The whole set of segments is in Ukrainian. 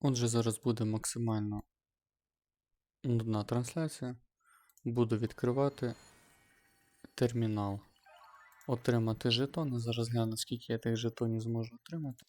Отже, зараз буде максимально нудна трансляція. Буду відкривати термінал. Отримати жетони. Зараз гляну, скільки я тих жетонів зможу отримати.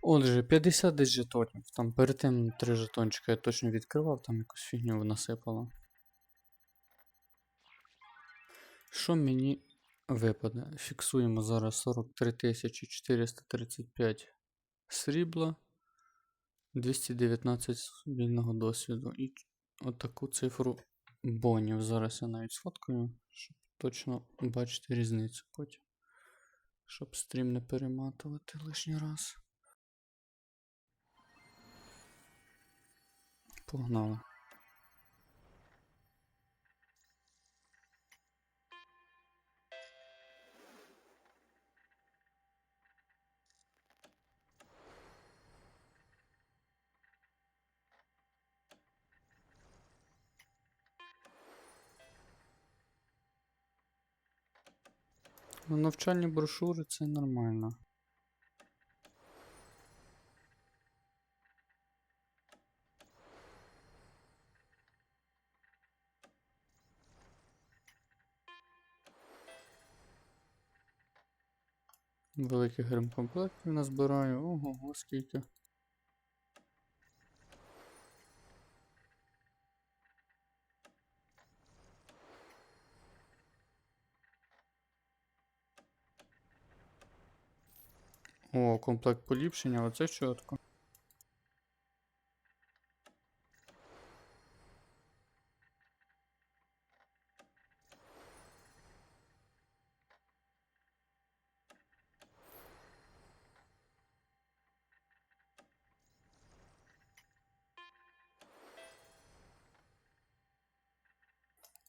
Отже, 50 десь жетонів. Там перед тим 3 жетончика я точно відкривав, там якусь фігню насипало. Що мені випаде? Фіксуємо зараз 43 435 срібла, 219 вільного досвіду і отаку цифру бонів. Зараз я навіть сфоткаю, щоб точно бачити різницю потім. Щоб стрім не перематувати лишній раз. Погнали. Ну, навчальні брошури це нормально. Великих гримкомплектів назбираю. Ого, скільки. О, комплект поліпшення, оце чітко.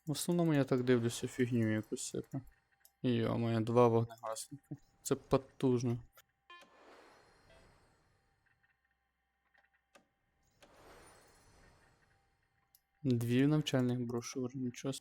В основному я так дивлюся фігню якусь сипе. Йо-моє, два вогнегасники. Це потужно. Дві навчальних брошури, нічого.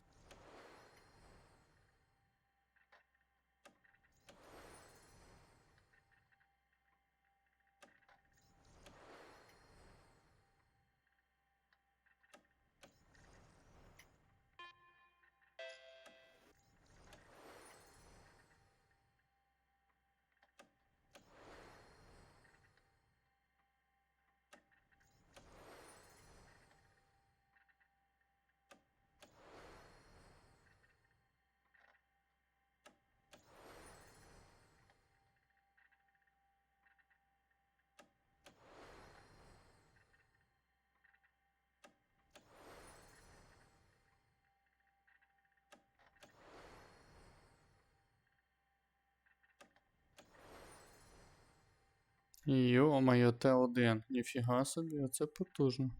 Йо-моє, Т1. Ніфіга собі, оце потужно.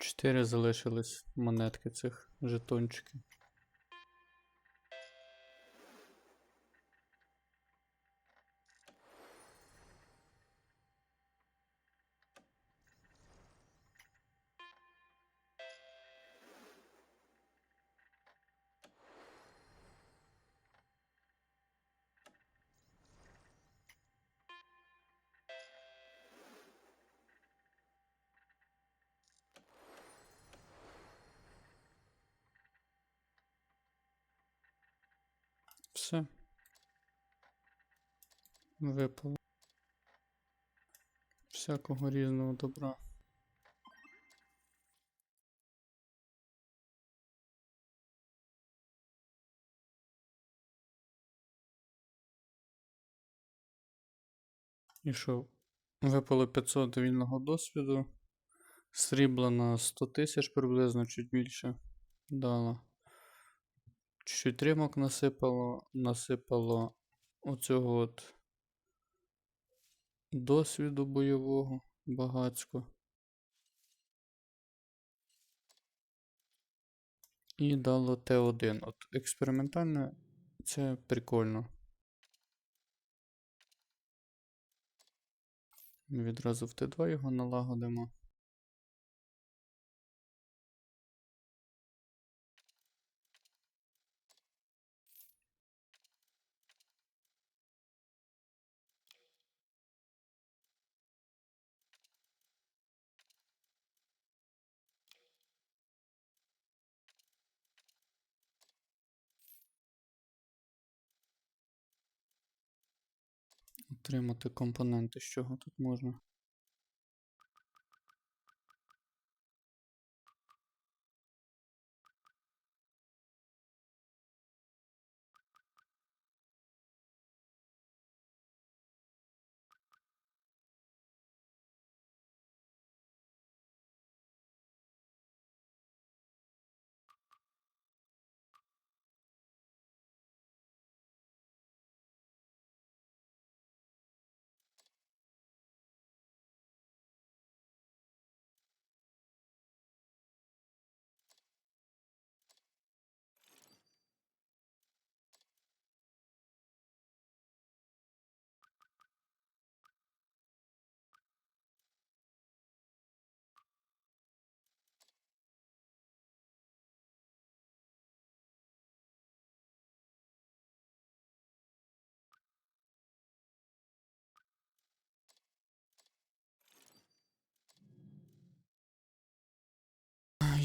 Чотири залишились монетки цих жетончиків. Все. Випало. Всякого різного добра. І що? Випало 500 вільного досвіду. Срібла на 100 тисяч приблизно, чуть більше. Дало. Чуть-чуть римок насипало, насипало оцього от досвіду бойового багацько. І дало Т1. От експериментальне це прикольно. Відразу в Т2 його налагодимо. Отримати компоненти, з чого тут можна.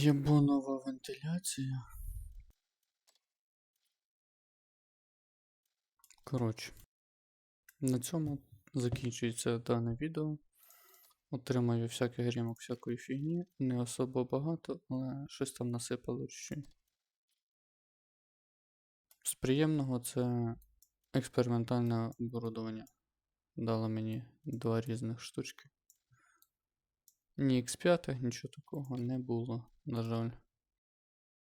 Єбонова вентиляція. Коротше, на цьому закінчується дане відео. Отримаю всяких грімок, всякої фігні. Не особо багато, але щось там насипало чуть-чуть. З приємного це експериментальне оборудовання. Дало мені два різних штучки. Ні X5, нічого такого не було, на жаль.